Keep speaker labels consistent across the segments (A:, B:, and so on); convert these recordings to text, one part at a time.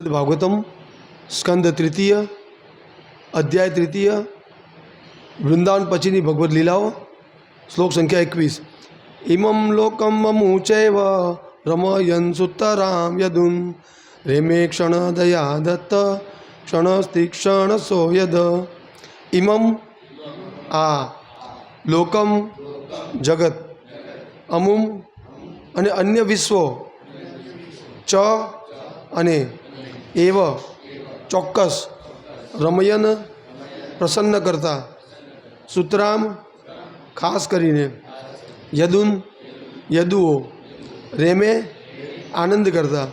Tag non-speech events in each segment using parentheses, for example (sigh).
A: ભાગવતમ સ્કંદ તૃતીય અધ્યાય તૃતીય વૃંદાવન પછીની ભગવદ્ લીલાઓ શ્લોક સંખ્યા એકવીસ ઇમમ લોકમ મમુચૈવ રમયન સુતરામ યદુન રેમે ક્ષણ દયા દત્ત ક્ષણ સો યદ ઇમમ આ લોકમ જગત અમુમ અને અન્ય વિશ્વો ચ અને એવ ચોક્કસ રમયન પ્રસન્ન કરતા સુતરામ ખાસ કરીને યદુન યદુઓ રેમે આનંદ કરતા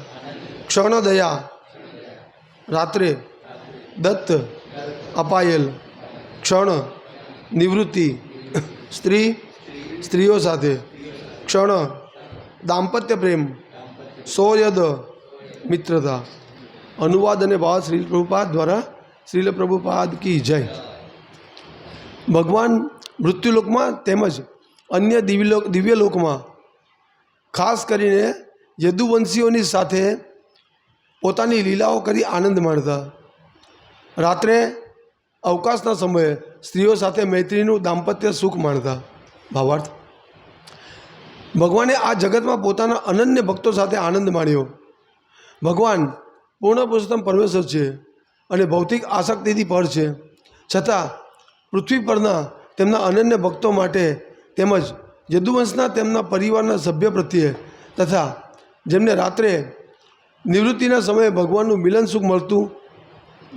A: ક્ષણ દયા રાત્રે દત્ત અપાયેલ ક્ષણ નિવૃત્તિ સ્ત્રી સ્ત્રીઓ સાથે ક્ષણ દાંપત્ય પ્રેમ સોયદ મિત્રતા અનુવાદ અને ભાવ શ્રીલ પ્રભુપાદ દ્વારા શ્રીલ પ્રભુપાદ કી જય ભગવાન મૃત્યુલોકમાં તેમજ અન્ય દિવ્યલોક દિવ્યલોકમાં ખાસ કરીને યદુવંશીઓની સાથે પોતાની લીલાઓ કરી આનંદ માણતા। રાત્રે અવકાશના સમયે સ્ત્રીઓ સાથે મૈત્રીનું દાંપત્ય સુખ માણતા। ભાવાર્થ, ભગવાને આ જગતમાં પોતાના અનન્ય ભક્તો સાથે આનંદ માણ્યો। ભગવાન પૂર્ણ પુરુષોત્તમ પરમેશ્વર છે અને ભૌતિક આસક્તિથી પર છે. છતાં પૃથ્વી પરના તેમના અનન્ય ભક્તો માટે તેમજ યદુવંશના તેમના પરિવારના સભ્ય પ્રત્યે તથા જેમને રાત્રે નિવૃત્તિના સમયે ભગવાનનું મિલન સુખ મળતું,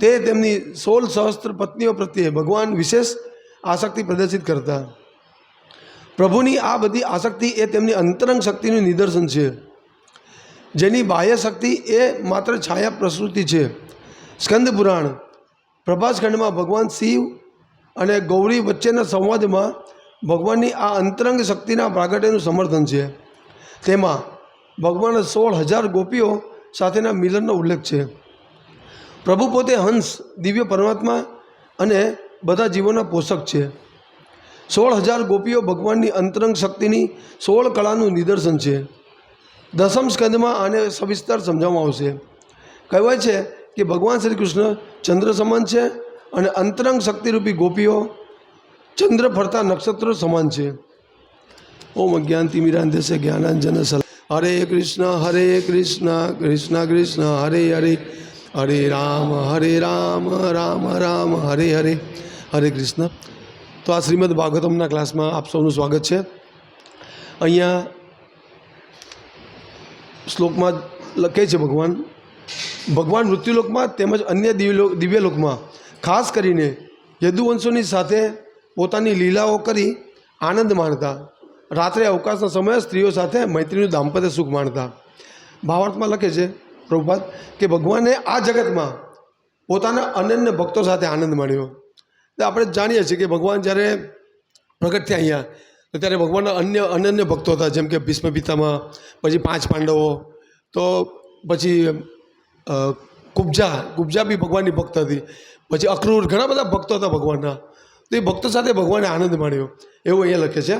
A: તે તેમની સોળ સહસ્ત્ર પત્નીઓ પ્રત્યે ભગવાન વિશેષ આસક્તિ પ્રદર્શિત કરતા. પ્રભુની આ બધી આસક્તિ એ તેમની અંતરંગ શક્તિનું નિદર્શન છે. જેની બાહ્ય શક્તિ એ માત્ર છાયા પ્રસૃતિ છે. સ્કંદ પુરાણ, પ્રભાસખંડમાં ભગવાન શિવ અને ગૌરી વચ્ચેના સંવાદમાં ભગવાનની આ અંતરંગ શક્તિના પ્રાગટ્યનું સમર્થન છે. તેમાં ભગવાન સોળ હજાર ગોપીઓ સાથેના મિલનનો ઉલ્લેખ છે. પ્રભુ પોતે હંસ, દિવ્ય પરમાત્મા અને બધા જીવોના પોષક છે. સોળ હજાર ગોપીઓ ભગવાનની અંતરંગ શક્તિની સોળ કળાનું નિદર્શન છે. દસમ સ્કંદમાં આને સવિસ્તર સમજાવવામાં આવશે. કહેવાય છે કે ભગવાન શ્રી કૃષ્ણ ચંદ્ર સમાન છે અને અંતરંગ શક્તિરૂપી ગોપીઓ ચંદ્ર ફરતા નક્ષત્રો સમાન છે. ઓમ અજ્ઞાનતિ મિરાંધ્યસે જ્ઞાનાંજન સલ હરે કૃષ્ણ હરે કૃષ્ણ કૃષ્ણ કૃષ્ણ, હરે હરે. હરે રામ હરે રામ રામ રામ, હરે હરે. હરે કૃષ્ણ. તો આ શ્રીમદ ભાગવતમના ક્લાસમાં આપ સૌનું સ્વાગત છે. અહીંયા શ્લોકમાં લખે છે ભગવાન ભગવાન મૃત્યુલોકમાં તેમજ અન્ય દિવ્યલોક દિવ્યલોકમાં ખાસ કરીને યદુવંશોની સાથે પોતાની લીલાઓ કરી આનંદ માણતા, રાત્રે અવકાશના સમયે સ્ત્રીઓ સાથે મૈત્રીનું દાંપત્ય સુખ માણતા. ભાવાર્થમાં લખે છે પ્રભુપાદ કે ભગવાને આ જગતમાં પોતાના અનન્ય ભક્તો સાથે આનંદ માણ્યો. એટલે આપણે જાણીએ છીએ કે ભગવાન જ્યારે પ્રગટ થયા અહીંયા ત્યારે ભગવાનના અન્ય, અનન્ય ભક્તો હતા, જેમ કે ભીષ્મ પિતામાં પછી પાંચ પાંડવો, તો પછી કુબજા કુબજા બી ભગવાનની ભક્ત હતી. પછી અક્રૂર, ઘણા બધા ભક્તો હતા ભગવાનના. તો એ ભક્તો સાથે ભગવાને આનંદ માણ્યો. એવું અહીંયા લખે છે.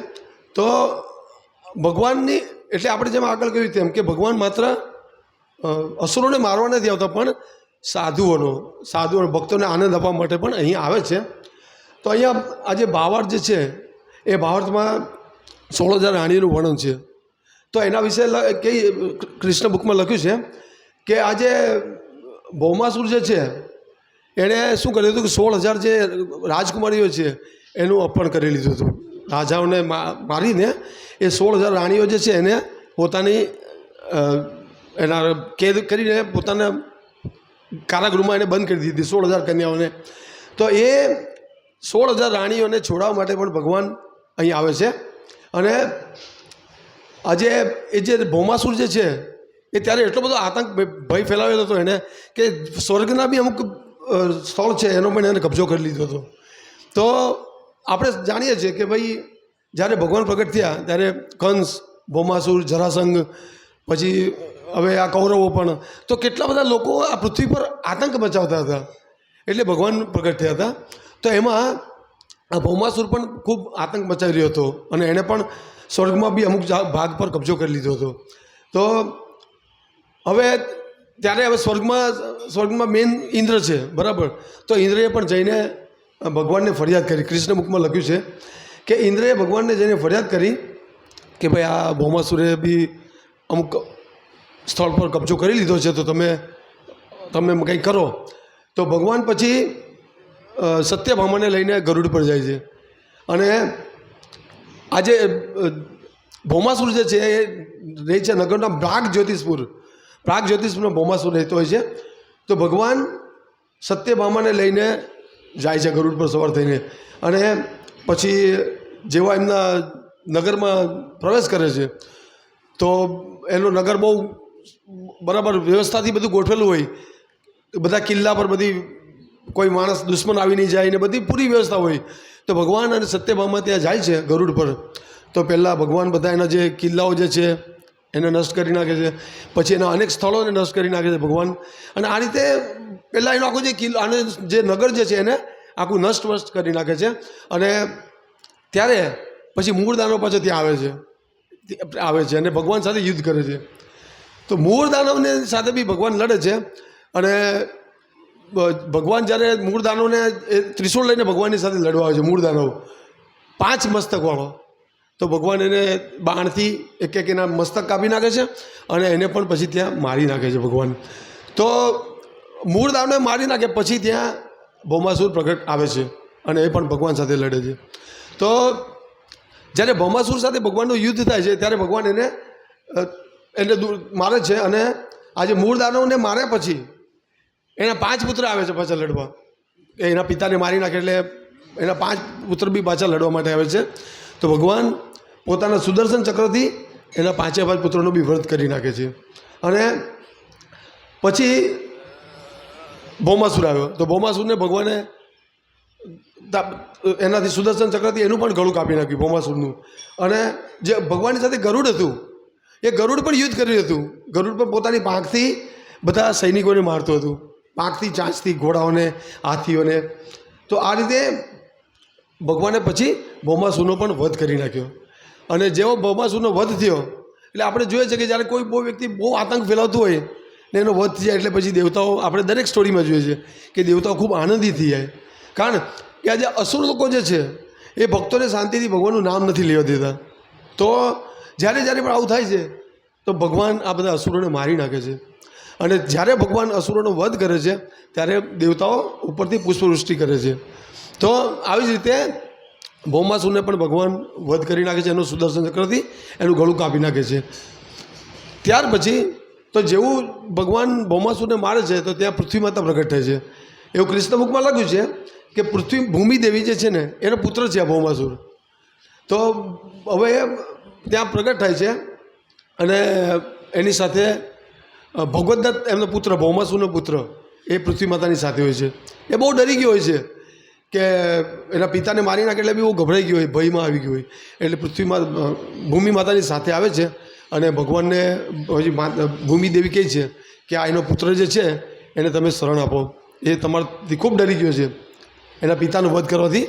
A: તો ભગવાનની, એટલે આપણે જેમ આગળ કહ્યું તેમ કે ભગવાન માત્ર અસુરોને મારવા નથી આવતા, પણ સાધુઓનો સાધુઓનો, ભક્તોને આનંદ આપવા માટે પણ અહીં આવે છે. તો અહીંયા આજે ભાવાર્થ જે છે એ ભાવાર્થમાં સોળ હજાર રાણીનું વર્ણન છે. તો એના વિશે કઈ કૃષ્ણ બુકમાં લખ્યું છે કે આજે ભૌમાસુર જે છે, એણે શું કર્યું હતું કે સોળ હજાર જે રાજકુમારીઓ છે, એનું અર્પણ કરી લીધું હતું. રાજાઓને મારીને એ સોળ હજાર રાણીઓ જે છે, એને પોતાની એના કેદ કરીને પોતાના કારાગૃહમાં એને બંધ કરી દીધી સોળ હજાર કન્યાઓને. તો એ સોળ હજાર રાણીઓને છોડાવવા માટે પણ ભગવાન અહીં આવે છે. અને આજે એ જે ભૌમાસુર જે છે, એ ત્યારે એટલો બધો આતંક ભય ફેલાવેલો હતો એને કે સ્વર્ગના બી અમુક સ્થળ છે, એનો પણ એને કબજો કરી લીધો હતો. તો આપણે જાણીએ છીએ કે ભાઈ, જ્યારે ભગવાન પ્રગટ થયા, ત્યારે કંસ, ભૌમાસુર, જરાસંઘ, પછી હવે આ કૌરવો પણ, તો કેટલા બધા લોકો આ પૃથ્વી પર આતંક મચાવતા હતા. એટલે ભગવાન પ્રગટ થયા હતા. તો એમાં આ ભૌમાસુર પણ ખૂબ આતંક મચાવી રહ્યો હતો અને એણે પણ સ્વર્ગમાં બી અમુક ભાગ પર કબજો કરી લીધો હતો. તો હવે ત્યારે હવે સ્વર્ગમાં સ્વર્ગમાં મેન ઇન્દ્ર છે, બરાબર? તો ઇન્દ્રએ પણ જઈને ભગવાનને ફરિયાદ કરી. કૃષ્ણ મુખમાં લખ્યું છે કે ઇન્દ્રએ ભગવાનને જઈને ફરિયાદ કરી કે ભાઈ આ ભૌમાસુરે બી અમુક સ્થળ પર કબજો કરી લીધો છે, તો તમે તમે કંઈક કરો. તો ભગવાન પછી સત્યભામાને લઈને ગરુડ પર જાય છે. અને આજે ભૌમાસુર જે છે એ રહે છે નગરના પ્રાગ જ્યોતિષપુર. પ્રાગ જ્યોતિષપુરમાં ભૌમાસુર રહેતો હોય છે. તો ભગવાન સત્યભામાને લઈને જાય છે ગરુડ પર સવાર થઈને. અને પછી જેવા એમના નગરમાં પ્રવેશ કરે છે, તો એનું નગર બહુ બરાબર વ્યવસ્થાથી બધું ગોઠવેલું હોય. બધા કિલ્લા પર બધી કોઈ માણસ દુશ્મન આવી નહીં જાય ને બધી પૂરી વ્યવસ્થા હોય, તો ભગવાન અને સત્યભામા ત્યાં જાય છે ગરુડ પર. તો પહેલાં ભગવાન બધા એના જે કિલ્લાઓ જે છે, એને નષ્ટ કરી નાખે છે. પછી એના અનેક સ્થળોને નષ્ટ કરી નાખે છે ભગવાન. અને આ રીતે પહેલાં એનો આખો જે કિલ્લો, આને જે નગર જે છે એને આખું નષ્ટ વષ્ટ કરી નાખે છે. અને ત્યારે પછી મૂળદાનવ પાછો ત્યાં આવે છે. આવે છે અને ભગવાન સાથે યુદ્ધ કરે છે. તો મૂળ દાનવને સાથે બી ભગવાન લડે છે. અને ભગવાન જ્યારે મૂળદાનોને એ ત્રિશૂળ લઈને ભગવાનની સાથે લડવા આવે છે મૂળદાનવ પાંચ મસ્તકવાળો, તો ભગવાન એને બાણથી એક એક એના મસ્તક કાપી નાખે છે અને એને પણ પછી ત્યાં મારી નાખે છે ભગવાન. તો મૂળદાનવને મારી નાખે પછી ત્યાં ભૌમાસુર પ્રગટ આવે છે અને એ પણ ભગવાન સાથે લડે છે. તો જ્યારે ભૌમાસુર સાથે ભગવાનનું યુદ્ધ થાય છે, ત્યારે ભગવાન એને એને દૂર મારે છે અને આજે મૂળ દાનવને માર્યા પછી એના પાંચ પુત્ર આવે છે પાછા લડવા. એના પિતાને મારી નાખે એટલે એના પાંચ પુત્ર બી પાછા લડવા માટે આવે છે. તો ભગવાન પોતાના સુદર્શન ચક્રથી એના પાંચે પાંચ પુત્રોનો બી વ્રત કરી નાખે છે. અને પછી ભૌમાસુર આવ્યો. તો ભૌમાસુરને ભગવાને એનાથી સુદર્શન ચક્રથી એનું પણ ગળું કાપી નાખ્યું ભૌમાસુરનું. અને જે ભગવાનની સાથે ગરુડ હતું, એ ગરુડ પણ યુદ્ધ કર્યું હતું. ગરુડ પણ પોતાની પાંખથી બધા સૈનિકોને મારતું હતું. પાંખથી ચાંચથી ઘોડાઓને, હાથીઓને. તો આ રીતે ભગવાને પછી ભૌમાસુરનો પણ વધ કરી નાખ્યો. અને જેવો ભૌમાસુરનો વધ થયો, એટલે આપણે જોઈએ છે કે જ્યારે કોઈ બહુ વ્યક્તિ બહુ આતંક ફેલાવતું હોય, ને એનો વધ થઈ જાય એટલે પછી દેવતાઓ, આપણે દરેક સ્ટોરીમાં જોઈએ છે કે દેવતાઓ ખૂબ આનંદિત થઈ જાય. કારણ કે આજે અસુર લોકો જે છે, એ ભક્તોને શાંતિથી ભગવાનનું નામ નથી લેવા દેતા. તો જ્યારે જ્યારે પણ આવું થાય છે, તો ભગવાન આ બધા અસુરોને મારી નાખે છે. અને જ્યારે ભગવાન અસુરોનો વધ કરે છે, ત્યારે દેવતાઓ ઉપરથી પુષ્પવૃષ્ટિ કરે છે. તો આવી જ રીતે ભૌમાસુરને પણ ભગવાન વધ કરી નાખે છે, એનું સુદર્શન ચક્રથી એનું ગળું કાપી નાખે છે. ત્યાર પછી તો જેવું ભગવાન ભૌમાસુરને મારે છે, તો ત્યાં પૃથ્વી માતા પ્રગટ થાય છે. એવું કૃષ્ણમુખમાં લખ્યું છે કે પૃથ્વી ભૂમિ દેવી જે છે ને, એનો પુત્ર છે આ ભૌમાસુર. તો હવે ત્યાં પ્રગટ થાય છે અને એની સાથે અ, ભગવદત્ત એમનો પુત્ર ભૌમાસુરનો પુત્ર એ પૃથ્વી માતાની સાથે હોય છે. એ બહુ ડરી ગયો હોય છે કે એના પિતાને મારી નાખે એટલે બી બહુ ગભરાઈ ગયો હોય ભયમાં આવી ગયો હોય. એટલે પૃથ્વીમાં ભૂમિ માતાની સાથે આવે છે અને ભગવાનને પછી ભૂમિ દેવી કહે છે કે આ એનો પુત્ર જે છે એને તમે શરણ આપો. એ તમારાથી ખૂબ ડરી ગયો છે. એના પિતાનો વધ કરવાથી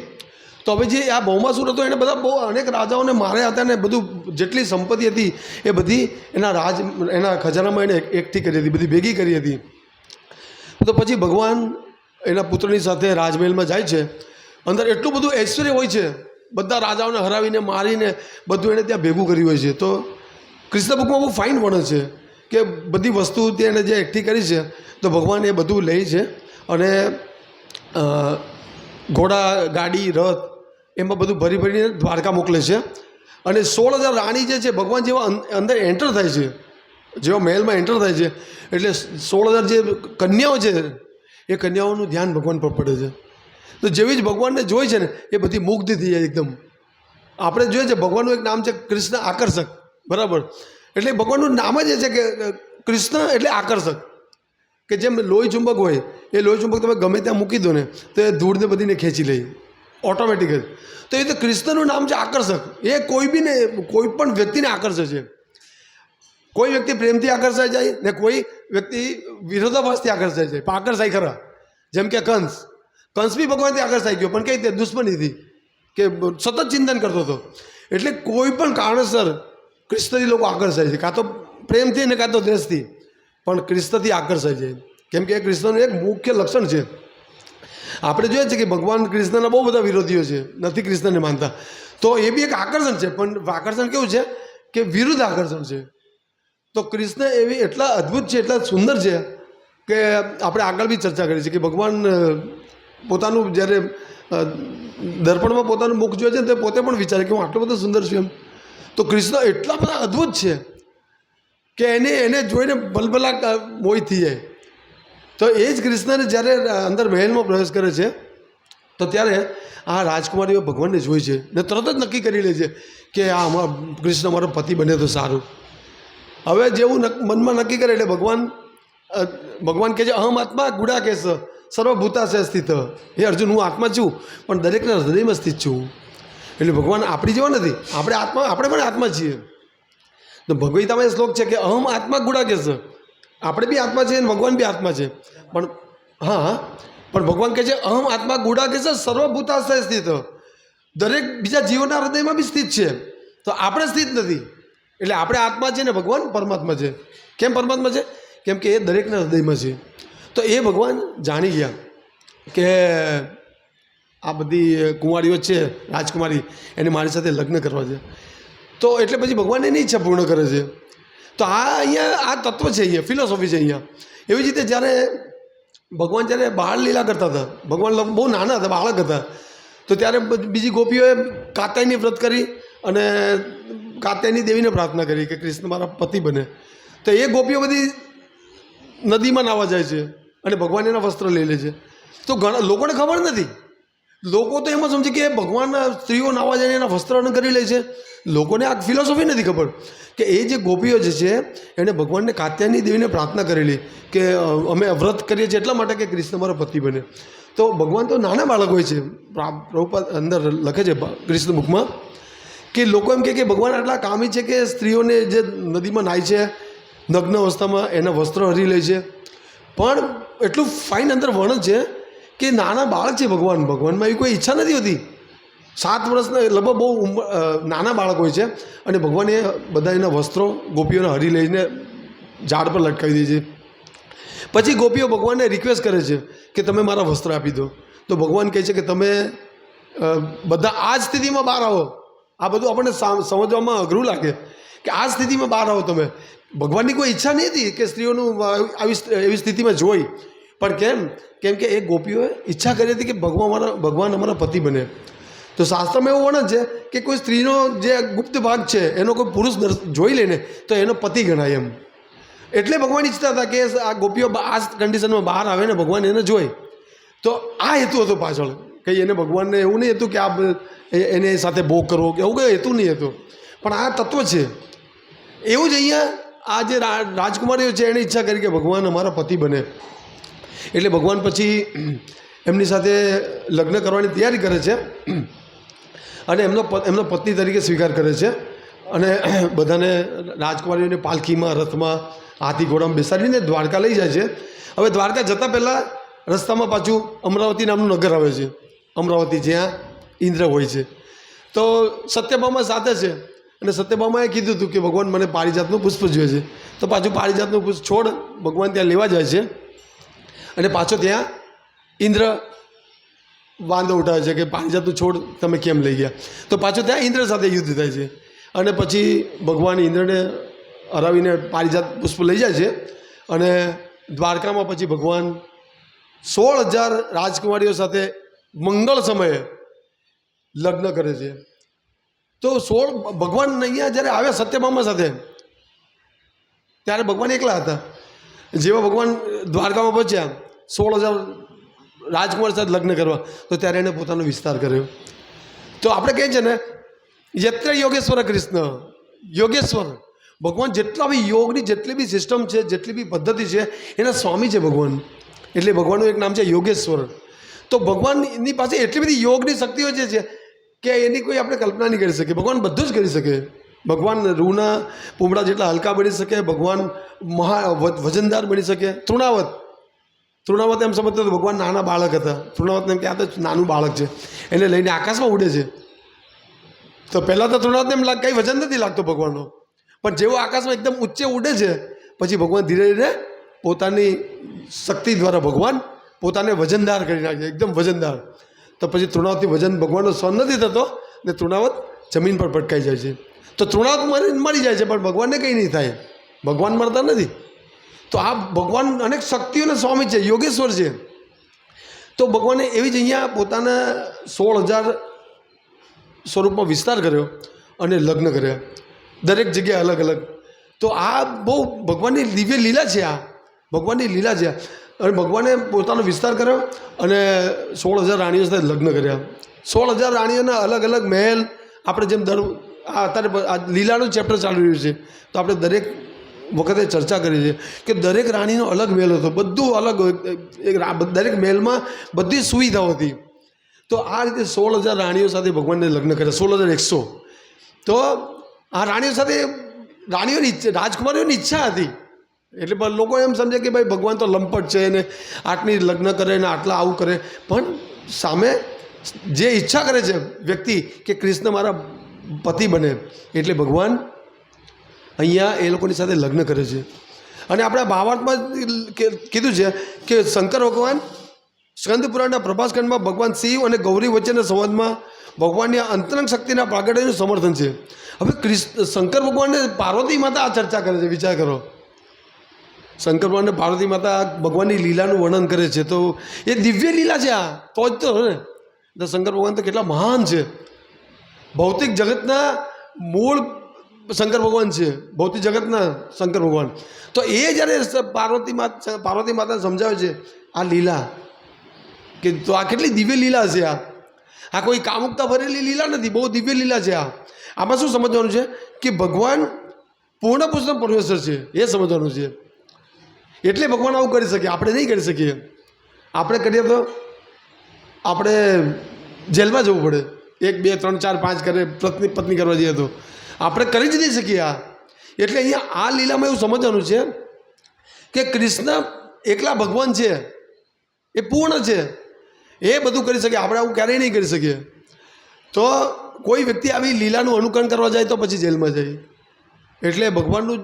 A: તો હવે જે આ બહુમાસુર હતો એને બધા બહુ અનેક રાજાઓને માર્યા હતા અને બધું જેટલી સંપત્તિ હતી એ બધી એના રાજ, એના ખજાનામાં એણે એકઠી કરી હતી, બધી ભેગી કરી હતી. તો પછી ભગવાન એના પુત્રની સાથે રાજમહેલમાં જાય છે. અંદર એટલું બધું ઐશ્વર્ય હોય છે, બધા રાજાઓને હરાવીને, મારીને બધું એણે ત્યાં ભેગું કર્યું હોય છે. તો કૃષ્ણ બુકમાં બહુ ફાઇન વર્ણન છે કે બધી વસ્તુ ત્યાં એણે જે એકઠી કરી છે, તો ભગવાન એ બધું લે છે અને ઘોડા, ગાડી, રથ, એમાં બધું ભરી ભરીને દ્વારકા મોકલે છે. અને સોળ હજાર રાણી જે છે, ભગવાન જેવા અંદર એન્ટર થાય છે. જેવા મહેલમાં એન્ટર થાય છે. એટલે સોળ હજાર જે કન્યાઓ છે, એ કન્યાઓનું ધ્યાન ભગવાન પર પડે છે. તો જેવી જ ભગવાનને જોઈ છે ને, એ બધી મુગ્ધ થઈ જાય એકદમ. આપણે જોઈએ છે, ભગવાનનું એક નામ છે કૃષ્ણ આકર્ષક. બરાબર? એટલે ભગવાનનું નામ જ એ છે કે કૃષ્ણ એટલે આકર્ષક. કે જેમ લોહી ચુંબક હોય, એ લોહી ચુંબક તમે ગમે ત્યાં મૂકી દો ને, તો એ ધૂળને બધીને ખેંચી લે. ઓટોમેટિક જ તો એ તો ક્રિસ્તનું નામ છે આકર્ષક. એ કોઈ બી ને, કોઈ પણ વ્યક્તિને આકર્ષે છે. કોઈ વ્યક્તિ પ્રેમથી આકર્ષાઈ જાય ને કોઈ વ્યક્તિ વિરોધાભાસથી આકર્ષાઈ જાય. પણ આકર્ષાય ખરા. જેમ કે કંસ. કંસ બી ભગવાનથી આકર્ષાઈ ગયો, પણ કઈ રીતે? દુશ્મનીથી. કે સતત ચિંતન કરતો હતો. એટલે કોઈ પણ કારણસર કૃષ્ણથી લોકો આકર્ષાય છે કાં તો પ્રેમથી ને કાં તો દ્વેષથી પણ કૃષ્ણથી આકર્ષાય છે કેમ કે કૃષ્ણનું એક મુખ્ય લક્ષણ છે. આપણે જોઈએ છે કે ભગવાન કૃષ્ણના બહુ બધા વિરોધીઓ છે. નથી કૃષ્ણને માનતા. તો એ બી એક આકર્ષણ છે. પણ આકર્ષણ કેવું છે? કે વિરુદ્ધ આકર્ષણ છે. તો કૃષ્ણ એવી એટલા અદ્ભુત છે, એટલા સુંદર છે કે આપણે આગળ બી ચર્ચા કરી છે કે ભગવાન પોતાનું જ્યારે દર્પણમાં પોતાનું મુખ જોઈએ છે તે પોતે પણ વિચારે કે હું આટલો બધો સુંદર છું એમ. તો કૃષ્ણ એટલા બધા અદ્ભુત છે. કે એને એને જોઈને બલબલા મોહિત થઈ જાય. તો એ જ કૃષ્ણને જ્યારે અંદર મહેલમાં પ્રવેશ કરે છે, તો ત્યારે આ રાજકુમારીઓ ભગવાનને જોઈ છે ને તરત જ નક્કી કરી લે છે કે આ અમારો, કૃષ્ણ અમારો પતિ બને તો સારું. હવે જેવું મનમાં નક્કી કરે એટલે ભગવાન ભગવાન કહે છે, અહમ આત્મા ગુડા કેશ, સર્વભૂતા છે સ્થિત હે અર્જુન, હું આત્મા છું, પણ દરેકના હૃદયમાં સ્થિત છું. એટલે ભગવાન આપણી જેવા નથી. આપણે આત્મા, આપણે પણ આત્મા છીએ. તો ભગવદ્ગીતામાં એ શ્લોક છે કે અહમ આત્મા ગુડા કેસ આપણે બી આત્મા છે અને ભગવાન બી આત્મા છે. પણ હા પણ ભગવાન કહે છે, અહમ આત્મા ગુડા કે છે સર્વભૂતાશય સ્થિત. દરેક બીજા જીવોના હૃદયમાં બી સ્થિત છે. તો આપણે સ્થિત નથી. એટલે આપણે આત્મા છે ને ભગવાન પરમાત્મા છે. કેમ પરમાત્મા છે? કેમ કે એ દરેકના હૃદયમાં છે. તો એ ભગવાન જાણી ગયા કે આ બધી કુંવારીઓ છે, રાજકુમારી, એને મારી સાથે લગ્ન કરવા છે. તો એટલે પછી ભગવાન એની ઈચ્છા પૂર્ણ કરે છે. તો આ અહીંયા આ તત્વ છે અહીંયા ફિલોસોફી છે અહીંયા. એવી જ રીતે જ્યારે ભગવાન જ્યારે બાળ લીલા કરતા હતા, ભગવાન બહુ નાના હતા, બાળક હતા, તો ત્યારે બીજી ગોપીઓએ કાતાયની વ્રત કરી અને કાત્યાયની દેવીને પ્રાર્થના કરી કે કૃષ્ણ મારા પતિ બને. તો એ ગોપીઓ બધી નદીમાં નાવા જાય છે અને ભગવાન એના વસ્ત્ર લઈ લે છે. તો ઘણા, લોકોને ખબર નથી. લોકો તો એમ સમજે કે ભગવાનના સ્ત્રીઓ નાવા જઈને એના વસ્ત્રહરણ કરી લે છે. લોકોને આ ફિલોસોફી નથી ખબર કે એ જે ગોપીઓ જે છે, એણે ભગવાનને કાત્યાની દેવીને પ્રાર્થના કરેલી કે અમે વ્રત કરીએ છીએ એટલા માટે કે કૃષ્ણ મારો પતિ બને. તો ભગવાન તો નાના બાળક હોય છે. પ્રા- પ્રભુપાદ અંદર લખે છે કૃષ્ણ બુકમાં કે લોકો એમ કહે કે ભગવાન આટલા કામી છે કે સ્ત્રીઓને જે નદીમાં નાય છે, નગ્ન અવસ્થામાં એના વસ્ત્ર હરી લે છે. પણ એટલું ફાઇન અંદર વર્ણન છે કે નાના બાળક છે ભગવાન, ભગવાનમાં એવી કોઈ ઈચ્છા નથી હોતી. સાત વર્ષના, લગભગ બહુ નાના બાળક હોય છે અને ભગવાને બધા એના વસ્ત્રો ગોપીઓને હરી લઈને ઝાડ પર લટકાવી દે છે. પછી ગોપીઓ ભગવાનને રિક્વેસ્ટ કરે છે કે તમે મારા વસ્ત્ર આપી દો. તો ભગવાન કહે છે કે તમે બધા આ જ સ્થિતિમાં બહાર આવો. આ બધું આપણને સમજવામાં અઘરું લાગે કે આ સ્થિતિમાં બહાર આવો તમે. ભગવાનની કોઈ ઈચ્છા નહીં હતી કે સ્ત્રીઓનું આવી એવી સ્થિતિમાં જોઈ. પણ કેમ? કેમ કે એ ગોપીઓએ ઈચ્છા કરી હતી કે ભગવાન અમારા ભગવાન અમારા પતિ બને. તો શાસ્ત્રમાં એવું વર્ણન છે કે કોઈ સ્ત્રીનો જે ગુપ્ત ભાગ છે, એનો કોઈ પુરુષ જોઈ લે ને, તો એનો પતિ ગણાય એમ. એટલે ભગવાન ઈચ્છતા હતા કે આ ગોપીઓ આ કન્ડિશનમાં બહાર આવે ને, ભગવાન એને જોઈ તો આ હેતુ હતો પાછળ. કંઈ એને ભગવાનને એવું નહીં હતું કે આ એને સાથે ભોગ કરવો કે એવું કંઈ હેતુ નહીં હતું. પણ આ તત્વ છે. એવું જ અહીંયા આ જે રાજકુમારીઓ છે એણે ઈચ્છા કરી કે ભગવાન અમારા પતિ બને. એટલે ભગવાન પછી એમની સાથે લગ્ન કરવાની તૈયારી કરે છે અને એમનો એમનો પત્ની તરીકે સ્વીકાર કરે છે અને (clears throat) બધાને રાજકુમારીઓને પાલખીમાં, રથમાં, હાથી ઘોડામાં બેસાડીને દ્વારકા લઈ જાય છે. હવે દ્વારકા જતાં પહેલાં રસ્તામાં પાછું અમરાવતી નામનું નગર આવે છે. અમરાવતી જ્યાં ઇન્દ્ર હોય છે. તો સત્યભામા સાથે છે અને સત્યભામાએ કીધું હતું કે ભગવાન મને પારિજાતનું પુષ્પ જોઈએ છે. તો પાછું પારિજાતનું પુષ્પ છોડ ભગવાન ત્યાં લેવા જાય છે. અને પાછો ત્યાં ઇન્દ્ર વાંધો ઉઠાવે છે કે પારિજાતનું છોડ, તમે કેમ લઈ ગયા? તો પાછો ત્યાં ઇન્દ્ર સાથે યુદ્ધ થાય છે. અને પછી ભગવાન ઇન્દ્રને હરાવીને પારિજાત પુષ્પ લઈ જાય છે. અને દ્વારકામાં પછી ભગવાન સોળ હજાર રાજકુમારીઓ સાથે મંગળ સમયે લગ્ન કરે છે. તો સોળ, ભગવાન અહીંયા જ્યારે આવ્યા સત્યભામા સાથે, ત્યારે ભગવાન એકલા હતા. જેવા ભગવાન દ્વારકામાં પહોંચ્યા સોળ હજાર રાજકુમાર સાથે લગ્ન કરવા, તો ત્યારે એણે પોતાનો વિસ્તાર કર્યો. તો આપણે કહે છે ને યત્ર યોગેશ્વર કૃષ્ણ, યોગેશ્વર, ભગવાન જેટલા બી યોગની જેટલી બી સિસ્ટમ છે, જેટલી બી પદ્ધતિ છે, એના સ્વામી છે ભગવાન. એટલે ભગવાનનું એક નામ છે યોગેશ્વર. તો ભગવાનની પાસે એટલી બધી યોગની શક્તિઓ છે, કે એની કોઈ આપણે કલ્પના નહીં કરી શકીએ. ભગવાન બધું જ કરી શકે. ભગવાન રૂના પૂમડા જેટલા હલકા બની શકે, ભગવાન મહા વજનદાર બની શકે. તૃણાવત. તૃણાવત એમ સમજતો હતો ભગવાન નાના બાળક હતા. તૃણાવતને એમ તો નાનું બાળક છે. એને લઈને આકાશમાં ઉડે છે. તો પહેલાં તો તૃણાવતને એમ લાગ, કંઈ વજન નથી લાગતો ભગવાનનો. પણ જેવો આકાશમાં એકદમ ઊંચે ઉડે છે, પછી ભગવાન ધીરે ધીરે પોતાની શક્તિ દ્વારા ભગવાન પોતાને વજનદાર કરી નાખે એકદમ વજનદાર. તો પછી તૃણાવતથી વજન ભગવાનનો સહન નથી થતો ને તૃણાવત જમીન પર ભટકાઈ જાય છે. તો તૃણાવત મરી મરી જાય છે, પણ ભગવાનને કંઈ નહીં થાય. ભગવાન મરતા નથી. તો આ ભગવાન અનેક શક્તિઓના સ્વામી છે, યોગેશ્વર છે. તો ભગવાને એવી જ અહીંયા પોતાના સોળ હજાર સ્વરૂપમાં વિસ્તાર કર્યો અને લગ્ન કર્યા. દરેક જગ્યાએ અલગ અલગ. તો આ બહુ ભગવાનની દિવ્ય લીલા છે આ. ભગવાનની લીલા છે અને ભગવાને પોતાનો વિસ્તાર કર્યો અને સોળ હજાર રાણીઓ સાથે લગ્ન કર્યા. સોળ હજાર રાણીઓના અલગ અલગ મહેલ, આપણે જેમ દર આ અત્યારે લીલાનું ચેપ્ટર ચાલી રહ્યું છે. તો આપણે દરેક વખતે ચર્ચા કરી છે કે દરેક રાણીનો અલગ મહેલ હતો. બધું અલગ દરેક મહેલમાં બધી સુવિધાઓ હતી. તો આ રીતે સોળ હજાર રાણીઓ સાથે ભગવાનને લગ્ન કર્યા. સોળ હજાર એકસો. તો આ રાણીઓ સાથે રાણીઓની રાજકુમારીઓની ઈચ્છા હતી. એટલે પણ લોકો એમ સમજે કે ભાઈ ભગવાન તો લંપટ છે ને આટલી લગ્ન કરે ને આટલા આવું કરે. પણ સામે જે ઈચ્છા કરે છે વ્યક્તિ કે કૃષ્ણ મારા પતિ બને એટલે ભગવાન અહીંયા એ લોકોની સાથે લગ્ન કરે છે. અને આપણા ભાવાર્થમાં કીધું છે કે શંકર ભગવાન સ્કંદ પુરાણના પ્રભાસખંડમાં ભગવાન શિવ અને ગૌરી વચ્ચેના સંવાદમાં ભગવાનની અંતરંગ શક્તિના પ્રાગટ્યનું સમર્થન છે. હવે કૃષ્ણ શંકર ભગવાનને પાર્વતી માતા આ ચર્ચા કરે છે. વિચાર કરો. શંકર ભગવાનને પાર્વતી માતા ભગવાનની લીલાનું વર્ણન કરે છે. તો એ દિવ્ય લીલા છે આ. તો જ તો ને? શંકર ભગવાન તો કેટલા મહાન છે. ભૌતિક જગતના મૂળ શંકર ભગવાન છે. ભૌતિક જગતના શંકર ભગવાન. તો એ જ્યારે પાર્વતી માતા પાર્વતી માતાને સમજાવે છે, આ લીલા. કે તો આ કેટલી દિવ્ય લીલા છે આ. આ કોઈ કામુકતા ભરેલી લીલા નથી, બહુ દિવ્ય લીલા છે આ. આમાં શું સમજવાનું છે? કે ભગવાન પૂર્ણ પુરુષનો પરમેશ્વર છે, એ સમજવાનું છે. એટલે ભગવાન આવું કરી શકે, આપણે નહીં કરી શકીએ. આપણે કરીએ તો આપણે જેલમાં જવું પડે. એક, બે, ત્રણ, ચાર, પાંચ કરે પત્ની પત્ની કરવા જઈએ તો. આપણે કરી જ નહીં શકીએ આ. એટલે અહીંયા આ લીલામાં એવું સમજવાનું છે કે કૃષ્ણ એકલા ભગવાન છે. એ પૂર્ણ છે. એ બધું કરી શકે, આપણે આવું ક્યારેય નહીં કરી શકીએ. તો કોઈ વ્યક્તિ આવી લીલાનું અનુકરણ કરવા જાય તો પછી જેલમાં જાય. એટલે ભગવાનનું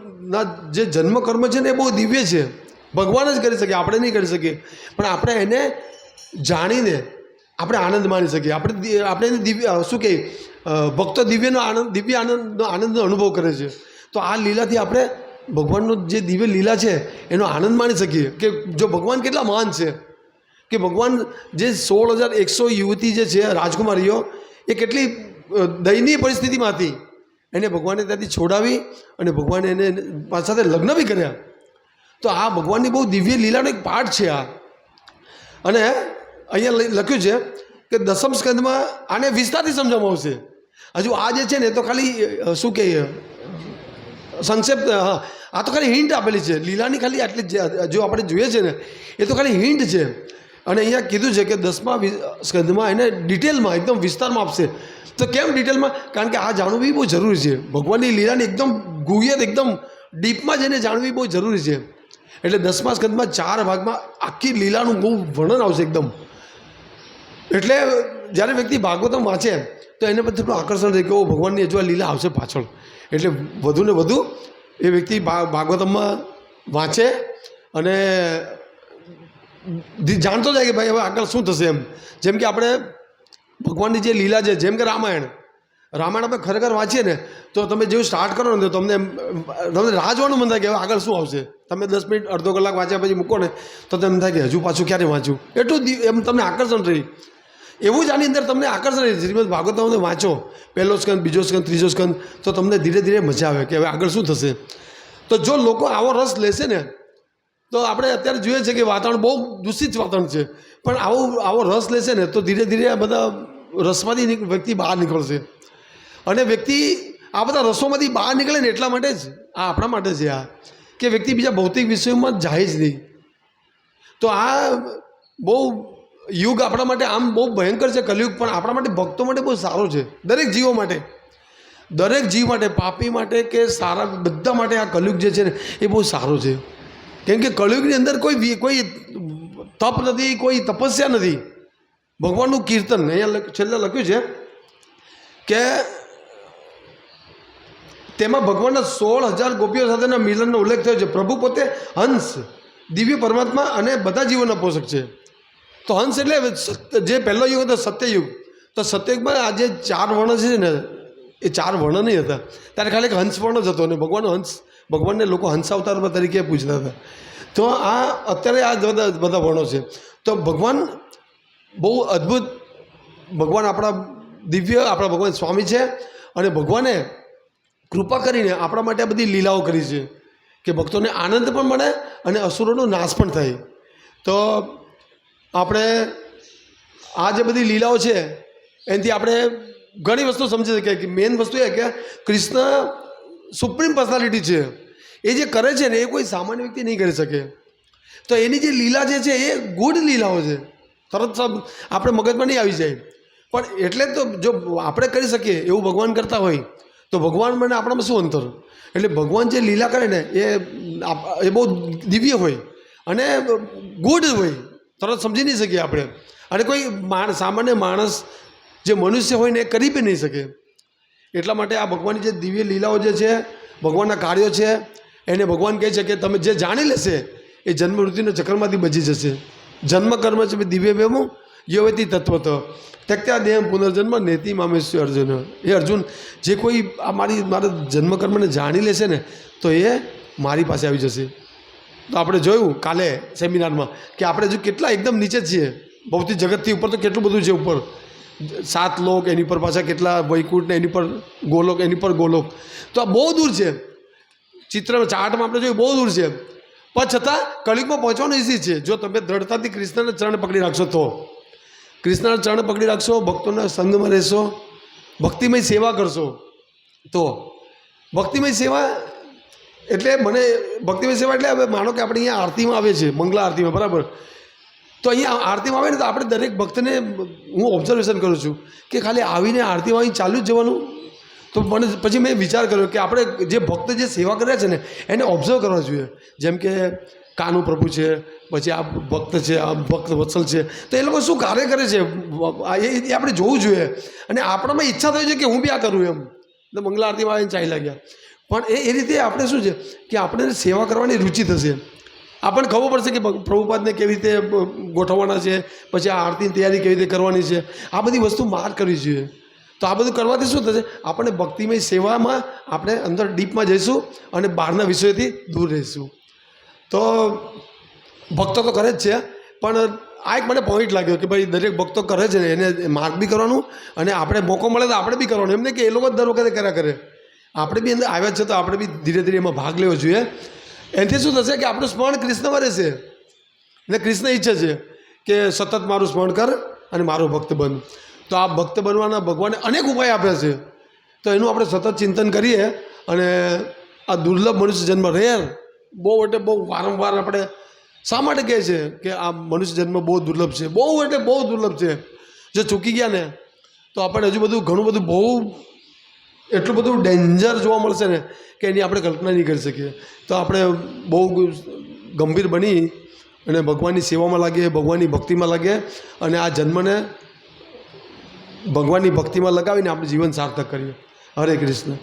A: જે જન્મ કર્મ છે ને એ બહુ દિવ્ય છે. ભગવાન જ કરી શકે, આપણે નહીં કરી શકીએ. પણ આપણે એને જાણીને આપણે આનંદ માણી શકીએ. આપણે આપણે દિવ્ય શું કહે ભક્તો દિવ્યનો આનંદ, દિવ્ય આનંદનો આનંદનો અનુભવ કરે છે. તો આ લીલાથી આપણે ભગવાનનો જે દિવ્ય લીલા છે, એનો આનંદ માણી શકીએ. કે જો ભગવાન કેટલા મહાન છે. કે ભગવાન જે સોળ હજાર એકસો યુવતી જે છે, રાજકુમારીઓ, એ કેટલી દયનીય પરિસ્થિતિમાં હતી. એને ભગવાને ત્યાંથી છોડાવી અને ભગવાને એને સાથે લગ્ન બી કર્યા. તો આ ભગવાનની બહુ દિવ્ય લીલાનો એક પાઠ છે આ. અને અહીંયા લખ્યું છે કે દસમ સ્કંદમાં આને વિસ્તારથી સમજવામાં આવશે. હજુ આ જે છે ને તો ખાલી શું કહે સંક્ષેપ હા, આ તો ખાલી હિન્ટ આપેલી છે. લીલાની ખાલી આટલી જ આપણે જોઈએ છે ને, એ તો ખાલી હિન્ટ છે. અને અહીંયા કીધું છે કે દસમા સ્કંદમાં એને ડિટેલમાં એકદમ વિસ્તારમાં આપશે. તો કેમ ડિટેલમાં કારણ કે આ જાણવું બી બહુ જરૂરી છે. ભગવાનની લીલાની એકદમ ગુહ્યત, એકદમ ડીપમાં જઈને જાણવી બહુ જરૂરી છે. એટલે દસમા સ્કંદમાં ચાર ભાગમાં આખી લીલાનું બહુ વર્ણન આવશે એકદમ. એટલે જ્યારે વ્યક્તિ ભાગવતમ વાંચે, તો એને પર થોડું આકર્ષણ રહે કે ઓ ભગવાનની હજુ આ લીલા આવશે પાછળ. એટલે વધુ ને વધુ એ વ્યક્તિ ભાગવતમમાં વાંચે અને જાણતો જાય કે, ભાઈ, હવે આગળ શું થશે? એમ. જેમ કે આપણે ભગવાનની જે લીલા છે, જેમ કે રામાયણ. રામાયણ આપણે ખરેખર વાંચીએ ને, તો તમે જેવું સ્ટાર્ટ કરો ને, તો તમને તમને રાહ જોવાનું મન થાય કે, હવે આગળ શું આવશે? તમે દસ મિનિટ, અડધો કલાક વાંચ્યા પછી મૂકો ને, તો તમને થાય કે, હજુ પાછું ક્યારે વાંચું? એટલું એમ તમને આકર્ષણ રહી. એવું જ આની અંદર તમને આકર્ષણ શ્રીમદ ભાગવત વાંચો, પહેલો સ્કંદ, બીજો સ્કંદ, ત્રીજો સ્કંદ, તો તમને ધીરે ધીરે મજા આવે કે હવે આગળ શું થશે. તો જો લોકો આવો રસ લેશે ને, તો આપણે અત્યારે જોઈએ છે કે વાતાવરણ બહુ દૂષિત વાતાવરણ છે. પણ આવો આવો રસ લેશે ને, તો ધીરે ધીરે આ બધા રસમાંથી વ્યક્તિ બહાર નીકળશે. અને વ્યક્તિ આ બધા રસોમાંથી બહાર નીકળે ને એટલા માટે જ, આ આપણા માટે છે આ, કે વ્યક્તિ બીજા ભૌતિક વિષયોમાં જાય જ નહીં. તો આ બહુ યુગ આપણા માટે આમ બહુ ભયંકર છે કલયુગ, પણ આપણા માટે ભક્તો માટે બહુ સારો છે, દરેક જીવો માટે. દરેક જીવ માટે, પાપી માટે કે સારા બધા માટે આ કલયુગ જે છે ને, એ બહુ સારો છે. કેમ કે કલયુગની અંદર કોઈ કોઈ તપ નથી, કોઈ તપસ્યા નથી. ભગવાનનું કીર્તન, અહીંયા છેલ્લે લખ્યું છે કે તેમાં ભગવાનના સોળ હજાર ગોપીઓ સાથેના મિલનનો ઉલ્લેખ થયો છે. પ્રભુ પોતે હંસ, દિવ્ય પરમાત્મા અને બધા જીવોના પોષક છે. તો હંસ એટલે જે પહેલો યુગ હતો સત્યયુગ તો સત્યયુગમાં આ જે ચાર વર્ણ છે ને, એ ચાર વર્ણ નહીં હતા. ત્યારે ખાલી એક હંસ વર્ણ જ હતો ને ભગવાન હંસ, ભગવાનને લોકો હંસ અવતાર તરીકે પૂછતા હતા. તો આ અત્યારે આ બધા બધા વર્ણો છે. તો ભગવાન બહુ અદ્ભુત, ભગવાન આપણા દિવ્ય, આપણા ભગવાન સ્વામી છે અને ભગવાને કૃપા કરીને આપણા માટે આ બધી લીલાઓ કરી છે કે ભક્તોને આનંદ પણ મળે અને અસુરોનો નાશ પણ થાય. તો આપણે આ જે બધી લીલાઓ છે, એનાથી આપણે ઘણી વસ્તુ સમજી શકીએ કે મેઇન વસ્તુ એ કે કૃષ્ણ સુપ્રીમ પર્સનાલિટી છે. એ જે કરે છે ને, એ કોઈ સામાન્ય વ્યક્તિ નહીં કરી શકે. તો એની જે લીલા જે છે, એ ગુડ લીલાઓ છે. તરત આપણે મગજમાં નહીં આવી જાય. પણ એટલે તો જો આપણે કરી શકીએ, એવું ભગવાન કરતા હોય, તો ભગવાન મને આપણામાં શું અંતર? એટલે ભગવાન જે લીલા કરે ને, એ એ બહુ દિવ્ય હોય અને ગુડ હોય. તરત સમજી નહીં શકીએ આપણે. અને કોઈ માણ, સામાન્ય માણસ જે મનુષ્ય હોય ને એ કરી બી નહીં શકે. એટલા માટે આ ભગવાનની જે દિવ્ય લીલાઓ જે છે, ભગવાનના કાર્યો છે, એને ભગવાન કહે છે કે તમે જે જાણી લેશે, એ જન્મ મૃત્યુના ચક્રમાંથી બચી જશે. જન્મ કર્મ છે દિવ્ય બેમું યવતી તત્વત. ત્યક્ત્યા દેહ પુનર્જન્મ, નેતિ મામેશ્વર અર્જુન. એ અર્જુન, જે કોઈ આ મારી, મારા જન્મકર્મને જાણી લેશે ને, તો એ મારી પાસે આવી જશે. તો આપણે જોયું કાલે સેમિનારમાં કે આપણે જો કેટલા એકદમ નીચે છીએ. ભૌતિક જગતથી ઉપર તો કેટલું બધું છે ઉપર. સાત લોક એની પર પાછા કેટલા વૈકુંઠ ને એની પર ગોલોક, એની પર ગોલોક. તો આ બહુ દૂર છે. ચિત્ર ચાર્ટમાં આપણે જોયું બહુ દૂર છે. પણ છતાં કળિયુગમાં પહોંચવાનું ઇઝી છે. જો તમે દ્રઢતાથી કૃષ્ણના ચરણ પકડી રાખશો તો. કૃષ્ણના ચરણ પકડી રાખશો, ભક્તોના સંગમાં રહેશો, ભક્તિમય સેવા કરશો તો. ભક્તિમય સેવા એટલે મને ભક્તિભાઈ સેવા એટલે હવે માનો કે આપણે અહીંયા આરતીમાં આવે છે મંગલા આરતીમાં, બરાબર? તો અહીંયા આરતીમાં આવે ને તો આપણે દરેક ભક્તને હું ઓબ્ઝર્વેશન કરું છું કે ખાલી આવીને આરતીમાં અહીં ચાલુ જ જવાનું? તો મને પછી મેં વિચાર કર્યો કે આપણે જે ભક્ત જે સેવા કરે છે ને, એને ઓબ્ઝર્વ કરવા જોઈએ. જેમ કે કાનુ પ્રભુ છે, પછી આ ભક્ત છે, આ ભક્ત વત્સલ છે. તો એ લોકો શું કાર્ય કરે છે? એ આપણે જોવું જોઈએ. અને આપણામાં ઈચ્છા થઈ છે કે હું બી આ કરું એમ. તો મંગલા આરતીમાં આવીને ચાલી લાગ્યા પણ એ એ રીતે આપણે શું છે કે આપણે સેવા કરવાની રુચિ થશે. આપણને ખબર પડશે કે પ્રભુપાદને કેવી રીતે ગોઠવવાના છે, પછી આ આરતીની તૈયારી કેવી રીતે કરવાની છે. આ બધી વસ્તુ માર કરવી જોઈએ. તો આ બધું કરવાથી શું થશે? આપણે ભક્તિમય સેવામાં આપણે અંદર ડીપમાં જઈશું અને બહારના વિષયોથી દૂર રહીશું. તો ભક્તો તો કરે જ છે, પણ આ એક મને પોઈન્ટ લાગ્યો કે ભાઈ દરેક ભક્તો કરે છે ને, એને માર્ગ બી કરવાનું અને આપણે મોકો મળે તો આપણે બી કરવાનું. એમને કે એ લોકો જ દર વખતે કર્યા કરે. આપણે બી અંદર આવ્યા છે તો આપણે બી ધીરે ધીરે એમાં ભાગ લેવો જોઈએ. એનાથી શું થશે કે આપણું સ્મરણ કૃષ્ણમાં રહેશે. ને કૃષ્ણ ઈચ્છે છે કે સતત મારું સ્મરણ કર અને મારો ભક્ત બન. તો આ ભક્ત બનવાના ભગવાને અનેક ઉપાય આપ્યા છે. તો એનું આપણે સતત ચિંતન કરીએ અને આ દુર્લભ મનુષ્ય જન્મ રેર બહુ એટલે બહુ વારંવાર આપણે શા માટે કહે છે કે આ મનુષ્ય જન્મ બહુ દુર્લભ છે? બહુ એટલે બહુ દુર્લભ છે. જો ચૂકી ગયા ને, તો આપણે હજુ બધું ઘણું બધું બહુ એટલું બધું ડેન્જર જોવા મળશે ને કે એની આપણે કલ્પના નહીં કરી શકીએ. તો આપણે બહુ ગંભીર બની અને ભગવાનની સેવામાં લાગીએ, ભગવાનની ભક્તિમાં લાગીએ અને આ જન્મને ભગવાનની ભક્તિમાં લગાવીને આપણે જીવન સાર્થક કરીએ. હરે કૃષ્ણ.